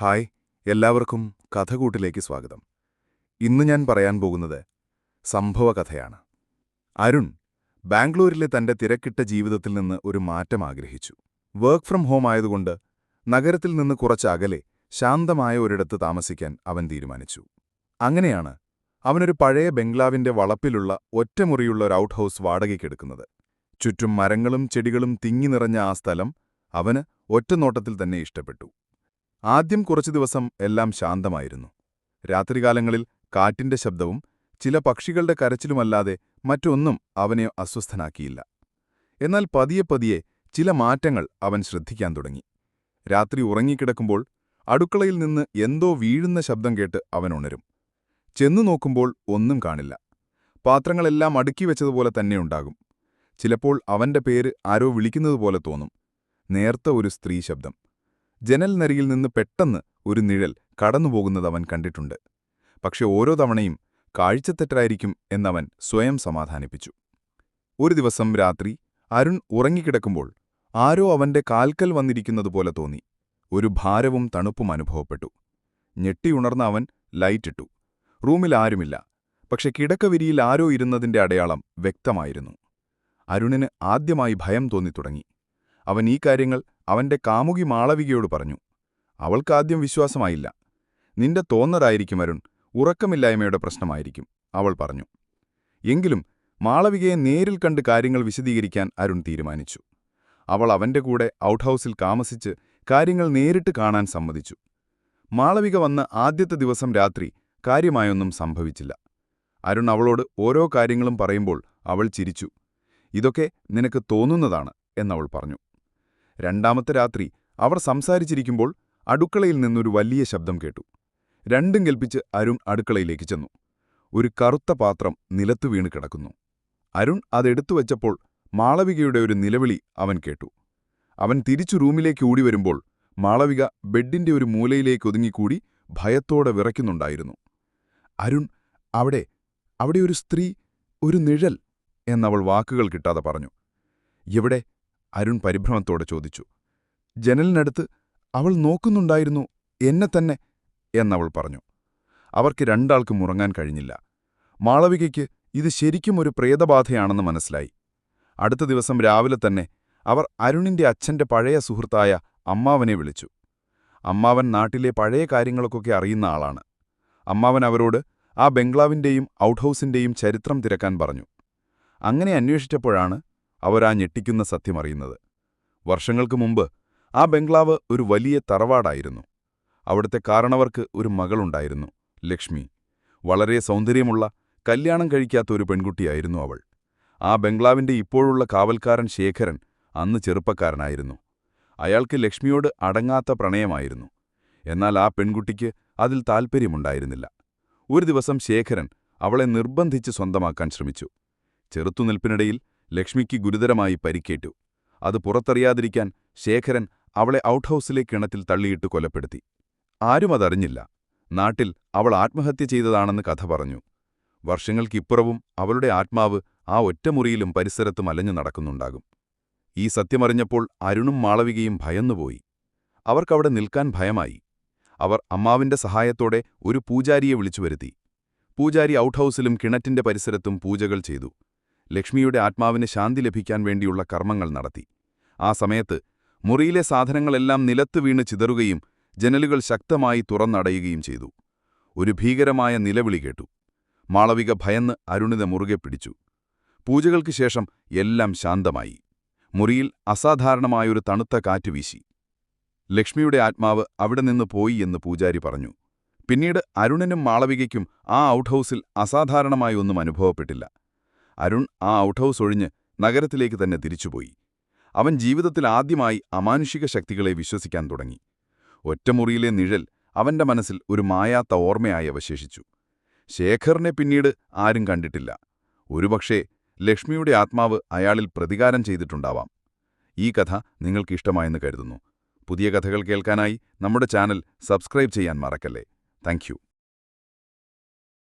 Hi എല്ലാവർക്കും കഥകൂട്ടിലേക്ക് സ്വാഗതം. ഇന്ന് ഞാൻ പറയാൻ പോകുന്നത് സംഭവകഥയാണ്. അരുൺ ബാംഗ്ലൂരിലെ തന്റെ തിരക്കിട്ട ജീവിതത്തിൽ നിന്ന് ഒരു മാറ്റം ആഗ്രഹിച്ചു. വർക്ക് ഫ്രം ഹോം ആയതുകൊണ്ട് നഗരത്തിൽ നിന്ന് കുറച്ച് അകലെ ശാന്തമായ ഒരിടത്ത് താമസിക്കാൻ അവൻ തീരുമാനിച്ചു. അങ്ങനെയാണ് അവനൊരു പഴയ ബംഗ്ലാവിന്റെ വളപ്പിലുള്ള ഒറ്റമുറിയുള്ള ഒരു ഔട്ട് ഹൗസ് വാടകയ്ക്കെടുക്കുന്നത് ചുറ്റും മരങ്ങളും ചെടികളും തിങ്ങി നിറഞ്ഞ ആ സ്ഥലം അവന് ഒറ്റനോട്ടത്തിൽ തന്നെ ഇഷ്ടപ്പെട്ടു. ആദ്യം കുറച്ചു ദിവസം എല്ലാം ശാന്തമായിരുന്നു. രാത്രികാലങ്ങളിൽ കാറ്റിന്റെ ശബ്ദവും ചില പക്ഷികളുടെ കരച്ചിലുമല്ലാതെ മറ്റൊന്നും അവനെ അസ്വസ്ഥനാക്കിയില്ല. എന്നാൽ പതിയെ പതിയെ ചില മാറ്റങ്ങൾ അവൻ ശ്രദ്ധിക്കാൻ തുടങ്ങി. രാത്രി ഉറങ്ങിക്കിടക്കുമ്പോൾ അടുക്കളയിൽ നിന്ന് എന്തോ വീഴുന്ന ശബ്ദം കേട്ട് അവൻ ഉണരും. ചെന്നു നോക്കുമ്പോൾ ഒന്നും കാണില്ല. പാത്രങ്ങളെല്ലാം അടുക്കി വെച്ചതുപോലെ തന്നെയുണ്ടാകും ചിലപ്പോൾ അവന്റെ പേര് ആരോ വിളിക്കുന്നതുപോലെ തോന്നും. നേർത്ത ഒരു സ്ത്രീ ശബ്ദം. ജനൽ നരിയിൽ നിന്ന് പെട്ടെന്ന് ഒരു നിഴൽ കടന്നുപോകുന്നത് അവൻ കണ്ടിട്ടുണ്ട്. പക്ഷെ ഓരോ തവണയും കാഴ്ചത്തെറ്റായിരിക്കും എന്നവൻ സ്വയം സമാധാനിപ്പിച്ചു. ഒരു ദിവസം രാത്രി അരുൺ ഉറങ്ങിക്കിടക്കുമ്പോൾ ആരോ അവന്റെ കാൽക്കൽ വന്നിരിക്കുന്നതുപോലെ തോന്നി. ഒരു ഭാരവും തണുപ്പും അനുഭവപ്പെട്ടു. ഞെട്ടിയുണർന്ന അവൻ ലൈറ്റിട്ടു. റൂമിൽ ആരുമില്ല. പക്ഷെ കിടക്കവിരിയിൽ ആരോ ഇരുന്നതിന്റെ അടയാളം വ്യക്തമായിരുന്നു. അരുണിന് ആദ്യമായി ഭയം തോന്നിത്തുടങ്ങി. അവൻ ഈ കാര്യങ്ങൾ അവന്റെ കാമുകി മാളവികയോട് പറഞ്ഞു അവൾക്കാദ്യം വിശ്വാസമായില്ല. നിന്റെ തോന്നലായിരിക്കും അരുൺ ഉറക്കമില്ലായ്മയുടെ പ്രശ്നമായിരിക്കും അവൾ പറഞ്ഞു. എങ്കിലും മാളവികയെ നേരിൽ കണ്ട് കാര്യങ്ങൾ വിശദീകരിക്കാൻ അരുൺ തീരുമാനിച്ചു. അവൾ അവന്റെ കൂടെ ഔട്ട് ഹൗസിൽ താമസിച്ച് കാര്യങ്ങൾ നേരിട്ട് കാണാൻ സമ്മതിച്ചു. മാളവിക വന്ന ആദ്യത്തെ ദിവസം രാത്രി കാര്യമായൊന്നും സംഭവിച്ചില്ല. അരുൺ അവളോട് ഓരോ കാര്യങ്ങളും പറയുമ്പോൾ അവൾ ചിരിച്ചു. ഇതൊക്കെ നിനക്ക് തോന്നുന്നതാണ് എന്നവൾ പറഞ്ഞു. രണ്ടാമത്തെ രാത്രി അവർ സംസാരിച്ചിരിക്കുമ്പോൾ അടുക്കളയിൽ നിന്നൊരു വലിയ ശബ്ദം കേട്ടു. രണ്ടും കൽപ്പിച്ച് അരുൺ അടുക്കളയിലേക്ക് ചെന്നു. ഒരു കറുത്ത പാത്രം നിലത്തു വീണ് കിടക്കുന്നു. അരുൺ അതെടുത്തു വച്ചപ്പോൾ മാളവികയുടെ ഒരു നിലവിളി അവൻ കേട്ടു. അവൻ തിരിച്ചു റൂമിലേക്ക് ഓടി വരുമ്പോൾ മാളവിക ബെഡിന്റെ ഒരു മൂലയിലേക്ക് ഒതുങ്ങിക്കൂടി ഭയത്തോടെ വിറയ്ക്കുന്നുണ്ടായിരുന്നു. അരുൺ അവിടെ അവിടെ ഒരു സ്ത്രീ ഒരു നിഴൽ എന്നവൾ വാക്കുകൾ കിട്ടാതെ പറഞ്ഞു. എവിടെ? അരുൺ പരിഭ്രമത്തോടെ ചോദിച്ചു. ജനലിനടുത്ത് അവൾ നോക്കുന്നുണ്ടായിരുന്നു എന്നെ തന്നെ എന്നവൾ പറഞ്ഞു. അവർക്ക് രണ്ടാൾക്കും ഉറങ്ങാൻ കഴിഞ്ഞില്ല. മാളവികയ്ക്ക് ഇത് ശരിക്കും ഒരു പ്രേതബാധയാണെന്ന് മനസ്സിലായി. അടുത്ത ദിവസം രാവിലെ തന്നെ അവർ അരുണിന്റെ അച്ഛന്റെ പഴയ സുഹൃത്തായ അമ്മാവനെ വിളിച്ചു. അമ്മാവൻ നാട്ടിലെ പഴയ കാര്യങ്ങൾക്കൊക്കെ അറിയുന്ന ആളാണ്. അമ്മാവൻ അവരോട് ആ ബംഗ്ലാവിന്റെയും ഔട്ട്‌ഹൗസിന്റെയും ചരിത്രം തിരക്കാൻ പറഞ്ഞു. അങ്ങനെ അന്വേഷിച്ചപ്പോഴാണ് അവർ ആ ഞെട്ടിക്കുന്ന സത്യമറിയുന്നത് വർഷങ്ങൾക്ക് മുമ്പ് ആ ബംഗ്ലാവ് ഒരു വലിയ തറവാടായിരുന്നു. അവിടുത്തെ കാരണവർക്ക് ഒരു മകളുണ്ടായിരുന്നു ലക്ഷ്മി. വളരെ സൗന്ദര്യമുള്ള കല്യാണം കഴിക്കാത്ത ഒരു പെൺകുട്ടിയായിരുന്നു അവൾ. ആ ബംഗ്ലാവിന്റെ ഇപ്പോഴുള്ള കാവൽക്കാരൻ ശേഖരൻ അന്ന് ചെറുപ്പക്കാരനായിരുന്നു. അയാൾക്ക് ലക്ഷ്മിയോട് അടങ്ങാത്ത പ്രണയമായിരുന്നു. എന്നാൽ ആ പെൺകുട്ടിക്ക് അതിൽ താൽപ്പര്യമുണ്ടായിരുന്നില്ല. ഒരു ദിവസം ശേഖരൻ അവളെ നിർബന്ധിച്ച് സ്വന്തമാക്കാൻ ശ്രമിച്ചു. ചെറുത്തുനിൽപ്പിനിടയിൽ ലക്ഷ്മിക്ക് ഗുരുതരമായി പരിക്കേറ്റു. അത് പുറത്തറിയാതിരിക്കാൻ ശേഖരൻ അവളെ ഔട്ട് ഹൗസിലെ കിണറ്റിൽ തള്ളിയിട്ട് കൊലപ്പെടുത്തി. ആരും അതറിഞ്ഞില്ല. നാട്ടിൽ അവൾ ആത്മഹത്യ ചെയ്തതാണെന്ന് കഥ പറഞ്ഞു. വർഷങ്ങൾക്കിപ്പുറവും അവളുടെ ആത്മാവ് ആ ഒറ്റമുറിയിലും പരിസരത്തും അലഞ്ഞു നടക്കുന്നുണ്ടാകും. ഈ സത്യമറിഞ്ഞപ്പോൾ അരുണും മാളവികയും ഭയന്നുപോയി. അവർക്കവിടെ നിൽക്കാൻ ഭയമായി. അവർ അമ്മാവിന്റെ സഹായത്തോടെ ഒരു പൂജാരിയെ വിളിച്ചുവരുത്തി. പൂജാരി ഔട്ട് ഹൗസിലും കിണറ്റിന്റെ പരിസരത്തും പൂജകൾ ചെയ്തു. ലക്ഷ്മിയുടെ ആത്മാവിന് ശാന്തി ലഭിക്കാൻ വേണ്ടിയുള്ള കർമ്മങ്ങൾ നടത്തി. ആ സമയത്ത് മുറിയിലെ സാധനങ്ങളെല്ലാം നിലത്ത് വീണ് ചിതറുകയും ജനലുകൾ ശക്തമായി തുറന്നടയുകയും ചെയ്തു. ഒരു ഭീകരമായ നിലവിളി കേട്ടു. മാളവിക ഭയന്ന് അരുണിത മുറുകെ പിടിച്ചു. പൂജകൾക്ക് ശേഷം എല്ലാം ശാന്തമായി. മുറിയിൽ അസാധാരണമായൊരു തണുത്ത കാറ്റ് വീശി. ലക്ഷ്മിയുടെ ആത്മാവ് അവിടെ നിന്ന് പോയി എന്ന് പൂജാരി പറഞ്ഞു. പിന്നീട് അരുണനും മാളവികയ്ക്കും ആ ഔട്ട് ഹൗസിൽ അസാധാരണമായി ഒന്നും അനുഭവപ്പെട്ടില്ല. അരുൺ ആ ഔട്ട് ഹൗസ് ഒഴിഞ്ഞ് നഗരത്തിലേക്ക് തന്നെ തിരിച്ചുപോയി. അവൻ ജീവിതത്തിൽ ആദ്യമായി അമാനുഷിക ശക്തികളെ വിശ്വസിക്കാൻ തുടങ്ങി. ഒറ്റമുറിയിലെ നിഴൽ അവന്റെ മനസ്സിൽ ഒരു മായാത്ത ഓർമ്മയായി അവശേഷിച്ചു. ശേഖറിനെ പിന്നീട് ആരും കണ്ടിട്ടില്ല. ഒരുപക്ഷേ ലക്ഷ്മിയുടെ ആത്മാവ് അയാളിൽ പ്രതികാരം ചെയ്തിട്ടുണ്ടാവാം. ഈ കഥ നിങ്ങൾക്ക് ഇഷ്ടമായെന്ന് കരുതുന്നു. പുതിയ കഥകൾ കേൾക്കാനായി നമ്മുടെ ചാനൽ സബ്സ്ക്രൈബ് ചെയ്യാൻ മറക്കല്ലേ. താങ്ക്